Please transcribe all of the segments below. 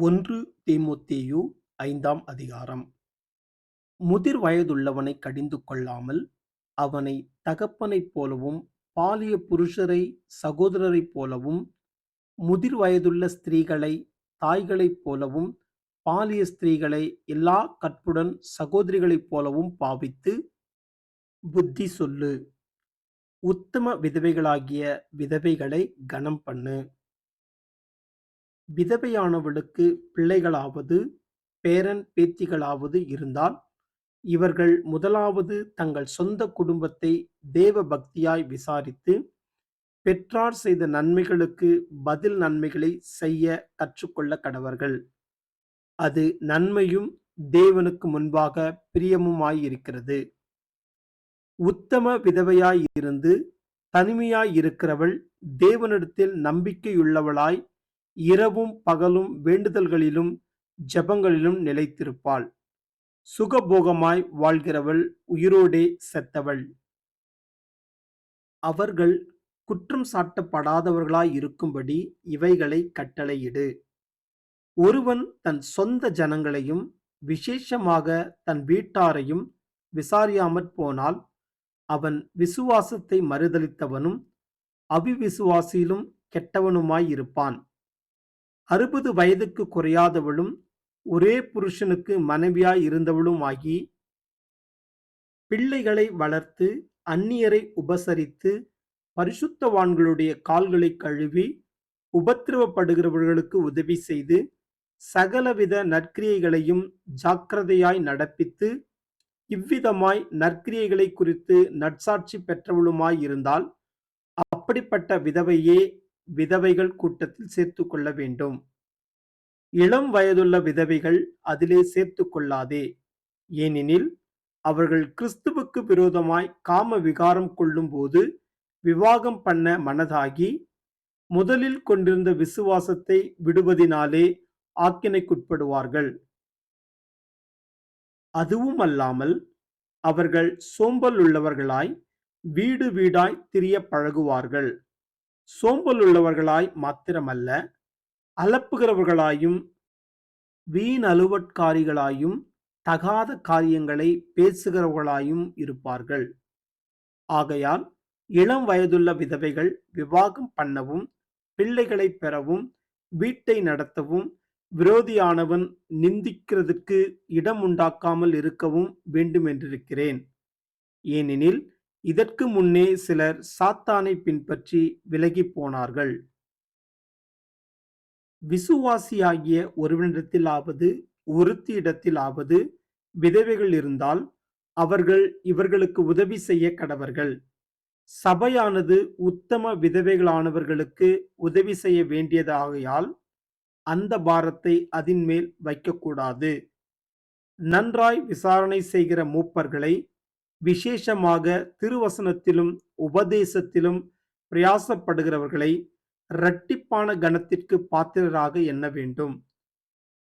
ஒன்று தீமுத்தேயு ஐந்தாம் அதிகாரம். முதிர் வயதுள்ளவனை கடிந்து கொள்ளாமல் அவனை தகப்பனைப் போலவும் பாலிய புருஷரை சகோதரரைப் போலவும் முதிர் வயதுள்ள ஸ்திரீகளை தாய்களைப் போலவும் பாலிய ஸ்திரீகளை எல்லா கற்புடன் சகோதரிகளைப் போலவும் பாவித்து புத்தி சொல்லு. உத்தம விதவைகளாகிய விதவைகளை கனம் பண்ணு. விதவையானவளுக்கு பிள்ளைகளாவது பேரன் பேத்திகளாவது இருந்தால் இவர்கள் முதலாவது தங்கள் சொந்த குடும்பத்தை தேவ பக்தியாய் விசாரித்து பெற்றார் செய்த நன்மைகளுக்கு பதில் நன்மைகளை செய்ய கற்றுக்கொள்ள கடவர்கள். அது நன்மையும் தேவனுக்கு முன்பாக பிரியமுமாயிருக்கிறது உத்தம விதவையாய் இருந்து தனிமையாய் இருக்கிறவள் தேவனிடத்தில் நம்பிக்கையுள்ளவளாய் இரவும் பகலும் வேண்டுதல்களிலும் ஜெபங்களிலும் நிலைத்திருப்பாள். சுகபோகமாய் வாழ்கிறவள் உயிரோடே செத்தவள். அவர்கள் குற்றம் சாட்டப்படாதவர்களாய் இருக்கும்படி இவைகளை கட்டளையிடு. ஒருவன் தன் சொந்த ஜனங்களையும் விசேஷமாக தன் வீட்டாரையும் விசாரியாமற் போனால் அவன் விசுவாசத்தை மறுதலித்தவனும் அவிவிசுவாசியிலும் கெட்டவனுமாயிருப்பான் அறுபது வயதுக்கு குறையாதவளும் ஒரே புருஷனுக்கு மனைவியாய் இருந்தவளுமாகி பிள்ளைகளை வளர்த்து அந்நியரை உபசரித்து பரிசுத்தவான்களுடைய கால்களை கழுவி உபத்திரவப்படுகிறவர்களுக்கு உதவி செய்து சகலவித நற்கிரியைகளையும் ஜாக்கிரதையாய் நடப்பித்து இவ்விதமாய் நற்கிரியைகளை குறித்து நற்சாட்சி பெற்றவளுமாய் இருந்தால் அப்படிப்பட்ட விதவையே விதவைகள் கூட்டத்தில் சேர்த்து கொள்ள வேண்டும். இளம் வயதுள்ள விதவைகள் அதிலே சேர்த்து கொள்ளாதே. ஏனெனில் அவர்கள் கிறிஸ்துவுக்கு விரோதமாய் காம விகாரம் கொள்ளும் போது விவாகம் பண்ண மனதாகி முதலில் கொண்டிருந்த விசுவாசத்தை விடுவதினாலே ஆக்கினைக்குட்படுவார்கள். அதுவும் அல்லாமல் அவர்கள் சோம்பல் உள்ளவர்களாய் வீடு வீடாய் திரிய பழகுவார்கள். சோம்பல் உள்ளவர்களாய் மாத்திரமல்ல அலப்புகிறவர்களாயும் வீணலுவட்காரிகளாயும் தகாத காரியங்களை பேசுகிறவர்களாயும் இருப்பார்கள். ஆகையால் இளம் வயதுள்ள விதவைகள் விவாகம் பண்ணவும் பிள்ளைகளை பெறவும் வீட்டை நடத்தவும் விரோதியானவன் நிந்திக்கிறதுக்கு இடம் உண்டாக்காமல் இருக்கவும் வேண்டுமென்றிருக்கிறேன். ஏனெனில் இதற்கு முன்னே சிலர் சாத்தானை பின்பற்றி விலகிப் போனார்கள். விசுவாசியாகிய ஒருவனிடத்திலாவது ஒருத்தியிடத்திலாவது விதவைகள் இருந்தால் அவர்கள் இவர்களுக்கு உதவி செய்ய கடவர்கள். சபையானது உத்தம விதவைகளானவர்களுக்கு உதவி செய்ய வேண்டியதாகையால் அந்த பாரத்தை அதின் மேல் வைக்கக்கூடாது. நன்றாய் விசாரணை செய்கிற மூப்பர்களை விசேஷமாக திருவசனத்திலும் உபதேசத்திலும் பிரயாசப்படுகிறவர்களை இரட்டிப்பான கனத்திற்கு பாத்திரராக எண்ண வேண்டும்.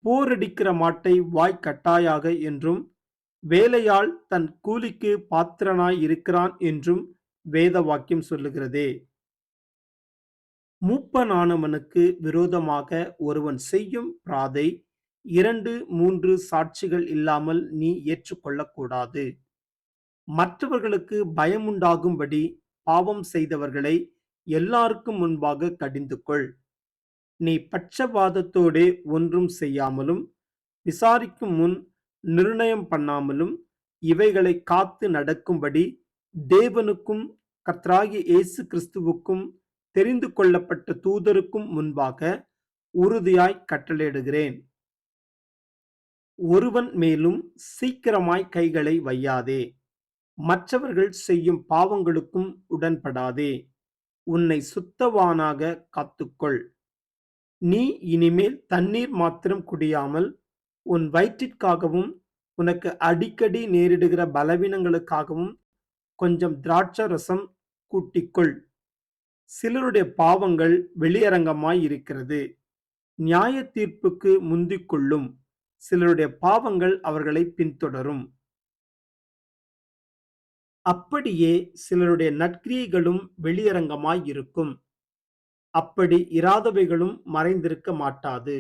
போரடிக்கிற மாட்டை வாய் கட்டாயாக என்றும் வேலையால் தன் கூலிக்கு பாத்திரனாய் இருக்கிறான் என்றும் வேத வாக்கியம் சொல்லுகிறதே. மூப்பனானவனுக்கு விரோதமாக ஒருவன் செய்யும் பிராதை இரண்டு மூன்று சாட்சிகள் இல்லாமல் நீ ஏற்றுக்கொள்ளக்கூடாது. மற்றவர்களுக்கு பயமுண்டாகும்படி பாவம் செய்தவர்களை எல்லாருக்கும் முன்பாக கடிந்து கொள் நீ பட்சபாதத்தோடே ஒன்றும் செய்யாமலும் விசாரிக்கும் முன் நிர்ணயம் பண்ணாமலும் இவைகளை காத்து நடக்கும்படி தேவனுக்கும் கத்ராகி இயேசு கிறிஸ்துவுக்கும் தெரிந்து கொள்ளப்பட்ட தூதருக்கும் முன்பாக உறுதியாய் கட்டளையிடுகிறேன். ஒருவன் மேலும் சீக்கிரமாய் கைகளை வையாதே. மற்றவர்கள் செய்யும் பாவங்களுக்கும் உடன்படாதே. உன்னை சுத்தவானாக காத்துக்கொள். நீ இனிமேல் தண்ணீர் மாத்திரம் குடியாமல் உன் வயிற்றிற்காகவும் உனக்கு அடிக்கடி நேரிடுகிற பலவீனங்களுக்காகவும் கொஞ்சம் திராட்சை ரசம் கூட்டிக்கொள். சிலருடைய பாவங்கள் வெளியரங்கமாய் இருக்கிறது. நியாய தீர்ப்புக்கு முந்திக்கொள்ளும். சிலருடைய பாவங்கள் அவர்களை பின்தொடரும். அப்படியே சிலருடைய நற்கிரியைகளும் வெளியரங்கமாய் இருக்கும். அப்படி இராதவைகளும் மறைந்திருக்க மாட்டாது.